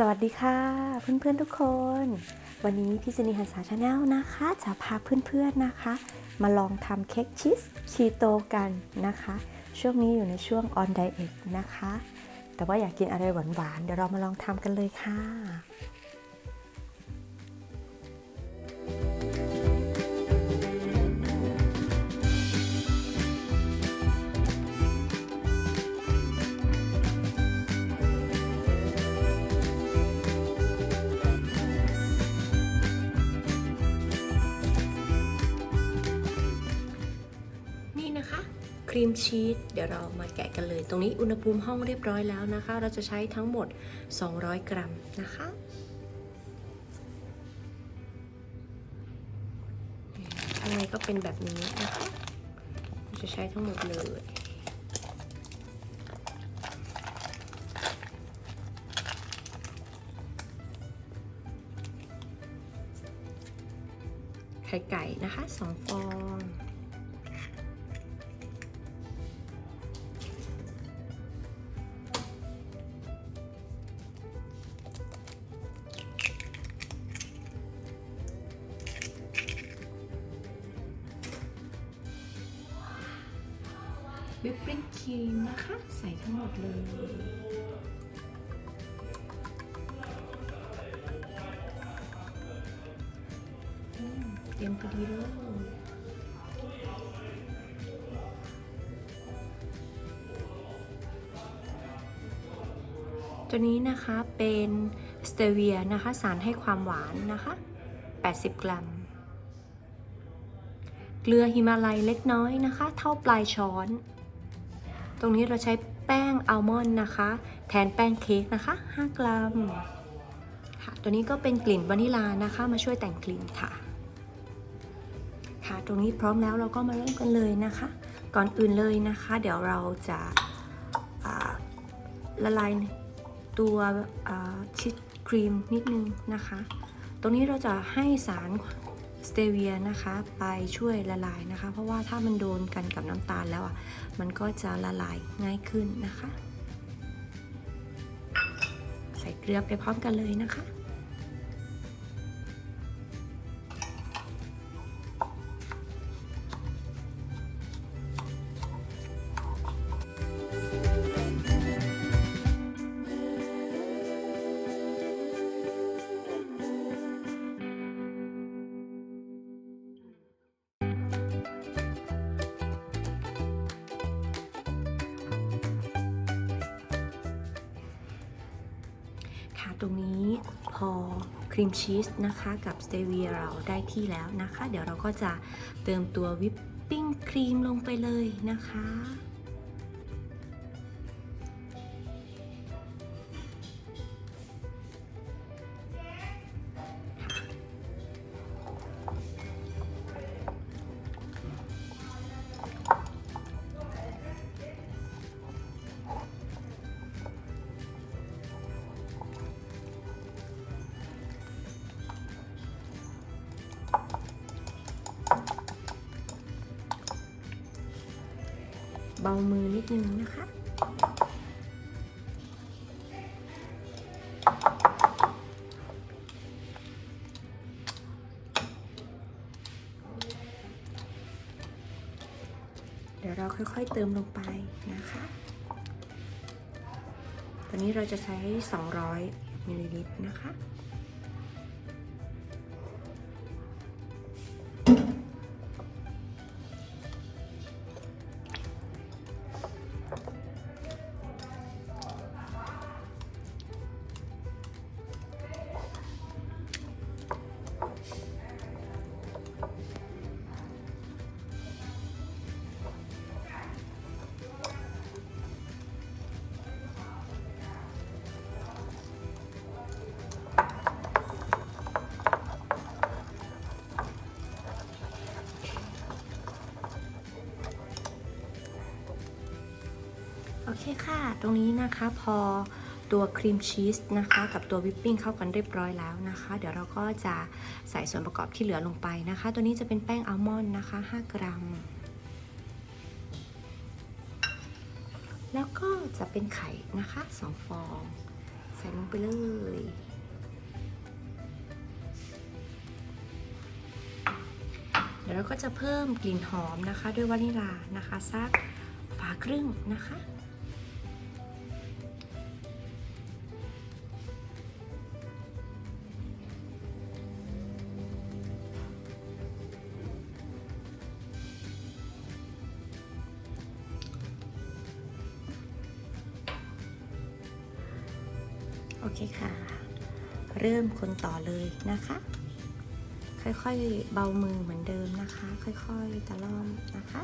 สวัสดีค่ะ เพื่อนๆทุกคน วันนี้พี่ซินีหันษาชาแนลนะคะ จะพาเพื่อนๆนะคะ มาลองทำเค้กชีสคีโตกันนะคะ ช่วงนี้อยู่ในช่วงออนไดเอทนะคะ แต่ว่าอยากกินอะไรหวานๆ เดี๋ยวเรามาลองทำกันเลยค่ะ รีมชีสเดี๋ยวเรามาแกะกันเลย ตรงนี้อุณหภูมิห้องเรียบร้อยแล้วนะคะ เราจะใช้ทั้งหมด 200 กรัมนะคะข้างในก็เป็นแบบนี้นะคะจะใช้ทั้งหมดเลยไข่ไก่นะคะ 2 ฟอง วิปปิ้งครีมนะคะ ใส่ทั้งหมดเลยเตรียมพอดีเลยตัวนี้นะคะเป็นสเตเวียนะคะ สารให้ความหวานนะคะ 80 กรัม เกลือฮิมาลัยเล็กน้อยนะคะ เท่าปลายช้อน ตรงนี้เราใช้แป้งอัลมอนด์นะคะ แทนแป้งเค้กนะคะ 5 กรัมค่ะตัวนี้ก็เป็นกลิ่นวานิลานะคะ มาช่วยแต่งกลิ่นค่ะ ค่ะตรงนี้พร้อมแล้วเราก็มาเริ่มกันเลยนะคะ ก่อนอื่นเลยนะคะ เดี๋ยวเราจะาละลายตัวชีสครีมนิดนึงนะคะ ตรงนี้เราจะให้สาร สเตเวียนะคะไปช่วยละลายนะคะ เพราะว่าถ้ามันโดนกันกับน้ำตาลแล้วอะมันก็จะละลายง่ายขึ้นนะคะ ใส่เกลือไปพร้อมกันเลยนะคะ ตรงนี้พอครีมชีสนะคะกับสเตเวียเราได้ที่แล้วนะคะ เดี๋ยวเราก็จะเติมตัววิปปิ้งครีมลงไปเลยนะคะ เบามือนิดนึงนะคะ เดี๋ยวเราค่อยๆเติมลงไปนะคะ ตอนนี้เราจะใช้ 200มิลลิลิตรนะคะ เคค่ะ ตรงนี้นะคะพอตัวครีมชีสนะคะ กับตัววิปปิ้งเข้ากันเรียบร้อยแล้วนะคะ เดี๋ยวเราก็จะใส่ส่วนประกอบที่เหลือลงไปนะคะ ตัวนี้จะเป็นแป้งอัลมอนด์นะคะ 5 กรัม แล้วก็จะเป็นไข่นะคะ 2 ฟอง ใส่ส่ลงไปเลยเดี๋ยวเราก็จะเพิ่มกลิ่นหอมนะคะ ด้วยวานิลานะคะสักฝาครึ่งนะคะ อเคค่ะ เริ่มคนต่อเลยนะคะ ค่อยๆเบามือเหมือนเดิมนะคะ ค่อยๆตะล่อมนะคะ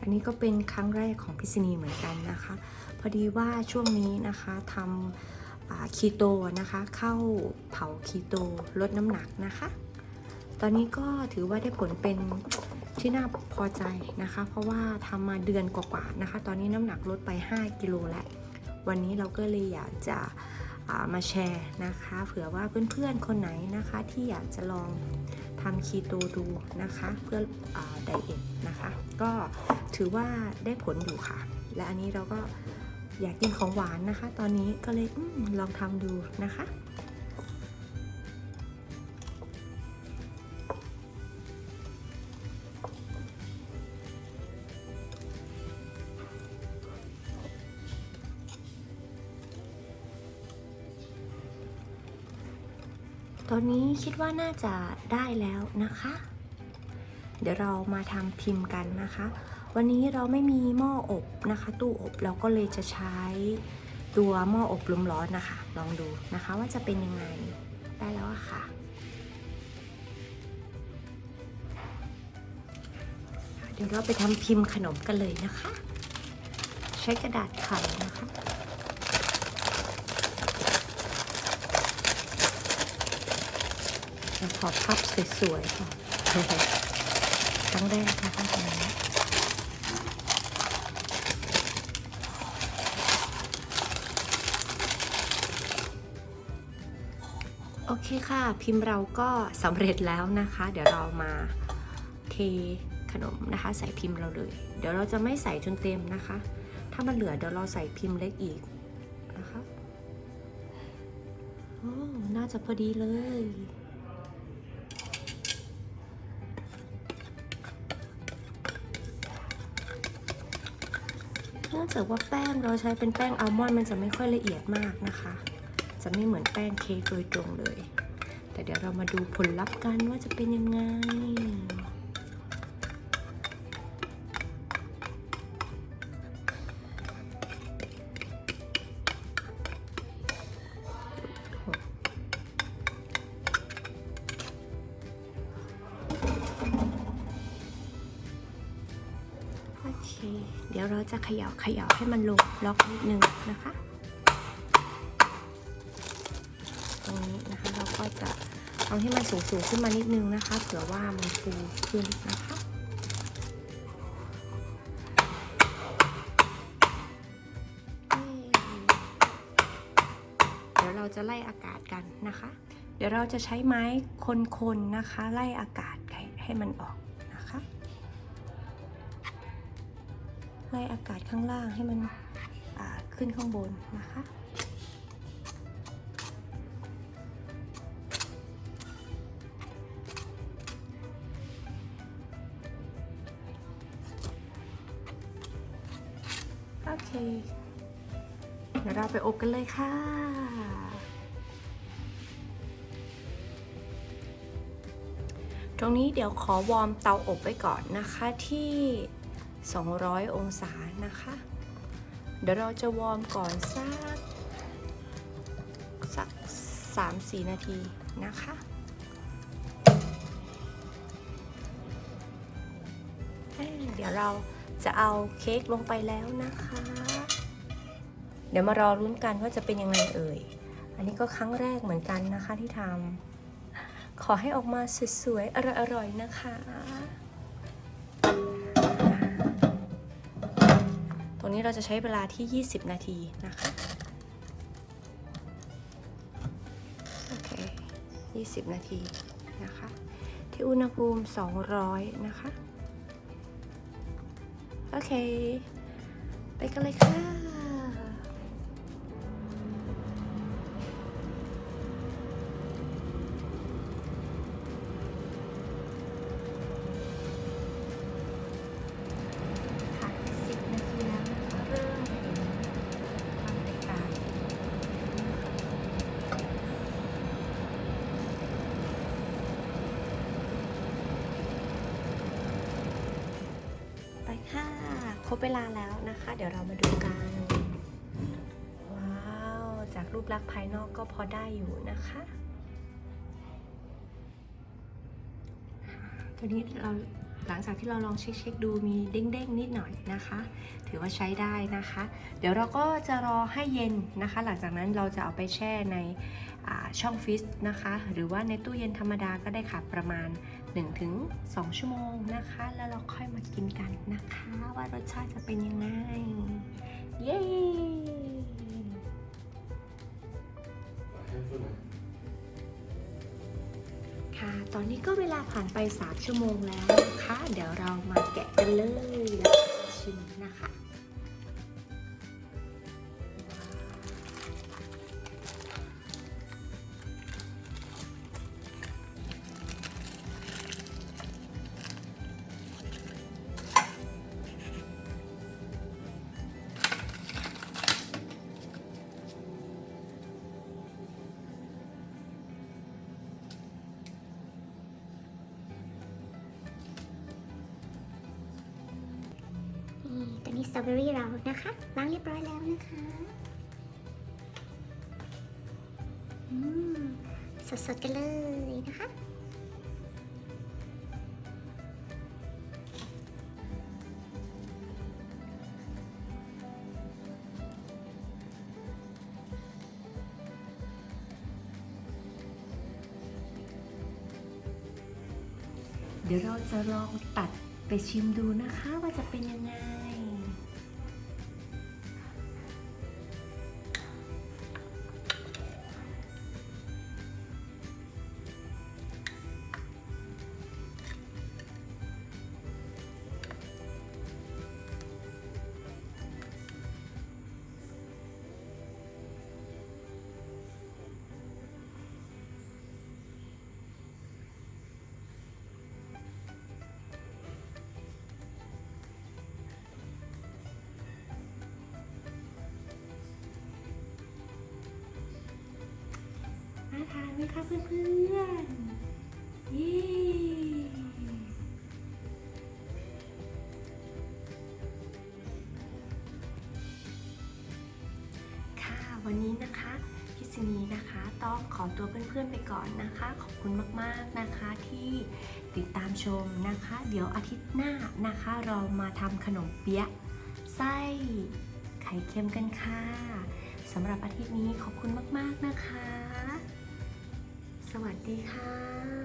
อันนี้ก็เป็นครั้งแรกของพิษณีเหมือนกันนะคะ พอดีว่าช่วงนี้นะคะทำ คีโตนะคะ เข้าเผาคีโตลดน้ำหนักนะคะ ตอนนี้ก็ถือว่าได้ผลเป็นที่น่าพอใจนะคะ เพราะว่าทำมาเดือนกว่าๆนะคะ ตอนนี้น้ำหนักลดไป 5 กิโลแล้ววันนี้เราก็เลยอยากจะามาแชร์นะคะ เผื่อว่าเพื่อนๆคนไหนนะคะที่อยากจะลองทำคีโตดูนะคะ เพื่อไดเอทนะคะ ก็ถือว่าได้ผลอยู่ค่ะ และอันนี้เราก็ อยากกินของหวานนะคะ ตอนนี้ก็เลยอลองทำดูนะคะ ตอนนี้คิดว่าน่าจะได้แล้วนะคะ เดี๋ยวเรามาทำพิมพ์กันนะคะ วันนี้เราไม่มีหม้ออบนะคะ ตู้อบเราก็เลยจะใช้ตัวหม้ออบลมร้อนนะคะ ลองดูนะคะว่าจะเป็นยังไงได้แล้วอะค่ะเดี๋ยวเราไปทำพิมพ์ขนมกันเลยนะคะ ใช้กระดาษไขนะคะ เราขอพับสวยๆก่อนครั้งแรกนะคะตรงนี้ เคค่ะพิมพ์เราก็สำเร็จแล้วนะคะ เดี๋ยวเรามาเทขนมนะคะ ใส่พิมพ์เราเลย เดี๋ยวเราจะไม่ใส่จนเต็มนะคะ ถ้ามันเหลือเดี๋ยวเราใส่พิมพ์เล็กอีกนะคะโอ้น่าจะพอดีเลยเนื่องจากว่าแป้งเราใช้เป็นแป้งอัลมอนด์มันจะไม่ค่อยละเอียดมากนะคะ จะไม่เหมือนแป้งเค้กโดยตรงเลย แต่เดี๋ยวเรามาดูผลลัพธ์กันว่าจะเป็นยังไง โอเค เดี๋ยวเราจะเขย่าเขย่าให้มันลงล็อกนิดนึงนะคะ เอาให้มันสูงๆขึ้นมานิดนึงนะคะ เผื่อว่ามันฟูขึ้นนะคะ เดี๋ยวเราจะไล่อากาศกันนะคะ เดี๋ยวเราจะใช้ไม้คนๆนะคะ ไล่อากาศให้มันออกนะคะ ไล่อากาศข้างล่างให้มันขึ้นข้างบนนะคะ ดี๋ยวเราไปอบกันเลยค่ะ ตรงนี้เดี๋ยวขอวอร์มเตาอบไว้ก่อนนะคะที่ 200 องศานะคะ เดี๋ยวเราจะวอร์มก่อนสักสัก 3-4 นาทีนะคะเอ้ยเดี๋ยวเราจะเอาเค้กลงไปแล้วนะคะ เดี๋ยวมารอรุ้นกันว่าจะเป็นยังไงเอ่ย อันนี้ก็ครั้งแรกเหมือนกันนะคะที่ทำขอให้ออกมาสวยๆ อร่อยๆ นะคะ ตรงนี้เราจะใช้เวลาที่ 20 นาทีนะคะ โอเค 20 นาทีนะคะ ที่อุณหภูมิ 200 นะคะ โอเค ไปกันเลยค่ะ บเวลาแล้วนะคะ เดี๋ยวเรามาดูกัน ว้าว จากรูปลักษณ์ภายนอกก็พอได้อยู่นะคะ ตัวนี้เรา หลังจากที่เราลองเช็คเช็คๆดูมีเด้งๆนิดหน่อยนะคะ ถือว่าใช้ได้นะคะ เดี๋ยวเราก็จะรอให้เย็นนะคะ หลังจากนั้นเราจะเอาไปแช่ในช่องฟรีซนะคะ หรือว่าในตู้เย็นธรรมดาก็ได้ค่ะประมาณ 1-2 ชั่วโมงนะคะ แล้วเราค่อยมากินกันนะคะ ว่ารสชาติจะเป็นยังไง เย้ ค่ะ ตอนนี้ก็เวลาผ่านไป 3 ชั่วโมงแล้วนะคะ เดี๋ยวเรามาแกะกันเลยแล้วก็ชิมนะคะ ตัวนี้สตรอเบอรี่เรานะคะล้างเรียบร้อยแล้วนะคะสดๆกันเลยนะคะเดี๋ยวเราจะลองตัดไปชิมดูนะคะว่าจะเป็นยังไง เพื่อนค่ะวันนี้นะคะพิษณีนะคะต้องขอตัวเพื่อนๆไปก่อนนะคะ ขอบคุณมากๆนะคะที่ติดตามชมนะคะ เดี๋ยวอาทิตย์หน้านะคะ เรามาทำขนมเปี๊ยะไส้ไข่เค็มกันค่ะสำหรับอาทิตย์นี้ขอบคุณมากๆนะคะ วัสดีค่ะ